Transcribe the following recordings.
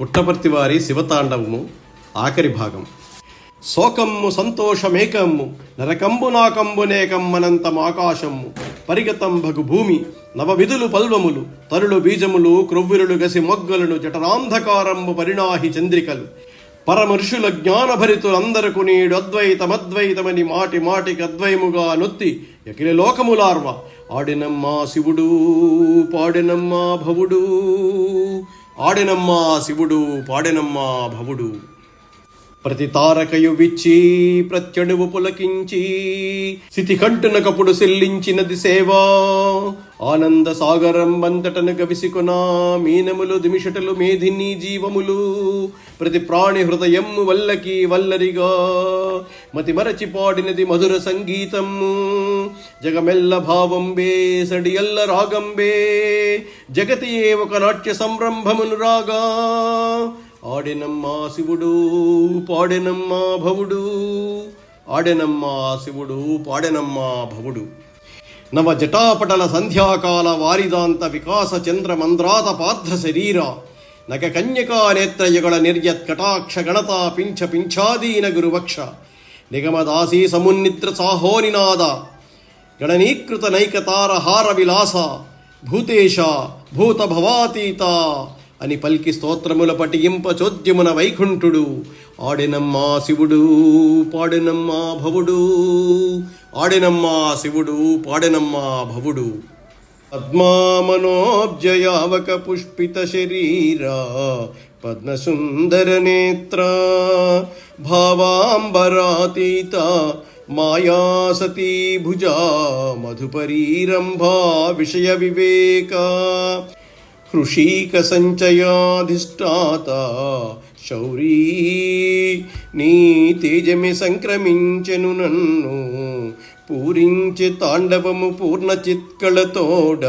పుట్టపర్తి వారి శివతాండవము ఆఖరి భాగం. శోకమ్ము సంతోషమేకమ్ము నరకంబు నాకంబునేకమ్మనంతం ఆకాశమ్ము పరిగతం భగు భూమి నవవిధులు పల్వములు తరులు బీజములు క్రొవ్విరులు గసి మొగ్గలను జఠరాంధకారంబు పరిణాహి చంద్రికలు. పరమర్షుల జ్ఞానభరితులందరకు నీడు అద్వైతమద్వైతమని మాటి మాటికి అద్వయముగా నొత్తి ఎకిలి లోకములార్వ ఆడినమ్మా శివుడు పాడినమ్మా భవుడు ఆడెనమ్మా శివుడు పాడెనమ్మా భవుడు. ప్రతి తారకయు విచ్చి ప్రత్యణువు పులకించి స్థితి కంటునకప్పుడు సెల్లించినది సేవా. ఆనంద సాగరం వంతటను గవిసికొన మీనములు దిమిషటలు మేధిని జీవములు. ప్రతి ప్రాణి హృదయము వల్లకి వల్లరిగా. మతి మరచి పాడినది మధుర సంగీతము జగమెల్ల భావంబే సడియల్ల రాగంబే. జగతి ఏ ఒక నాట్య సంరంభమును రాగా. ఆడినమ్మా శివుడు పాడినమ్మా భవుడు ఆడినమ్మా శివుడు పాడినమ్మా భవుడు నవ జటాపటల సంధ్యాకాల వారిదాంత వికాస చంద్ర మంద్రాత పార్థ శరీర నగ కన్యకా నేత్రయుగళ నిర్యత్ కటాక్ష గణతా పింఛ పింఛాదీన గురువక్ష నిగమదాసీ సమున్నిత్ర సాహోనినాద గణనీకృత నైకతార హార విలాస భూతేశ భూత భవాతీత అని పల్కి స్తోత్రముల పటియింప చోద్యమున వైకుంఠుడు. ఆడినమ్మా శివుడు పాడినమ్మా భవుడు. ఆడినమ్మా శివుడు పాడినమ్మా భవుడు. పద్మామనోబ్జయావక పుష్పిత శరీరా పద్మసుందర నేత్ర భావాంబరాతీత మాయా సతీ భుజా మధుపరీరంభా విషయ వివేకా. హృషీక సంచయాధిష్టాత శౌరీ నీ తేజమే సంక్రమించెను నన్ను. పూరించి తాండవము పూర్ణ చిత్కళతోడ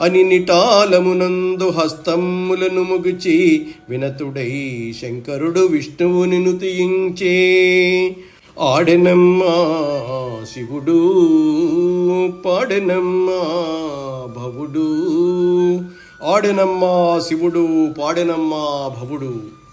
అని నిటాలమునందు హస్తములను ముగిచి వినతుడై శంకరుడు విష్ణువుని నుతియించే ఆడెనమ్మా శివుడు పాడెనమ్మా భవుడు. ఆడినమ్మా శివుడు పాడినమ్మా భవుడు.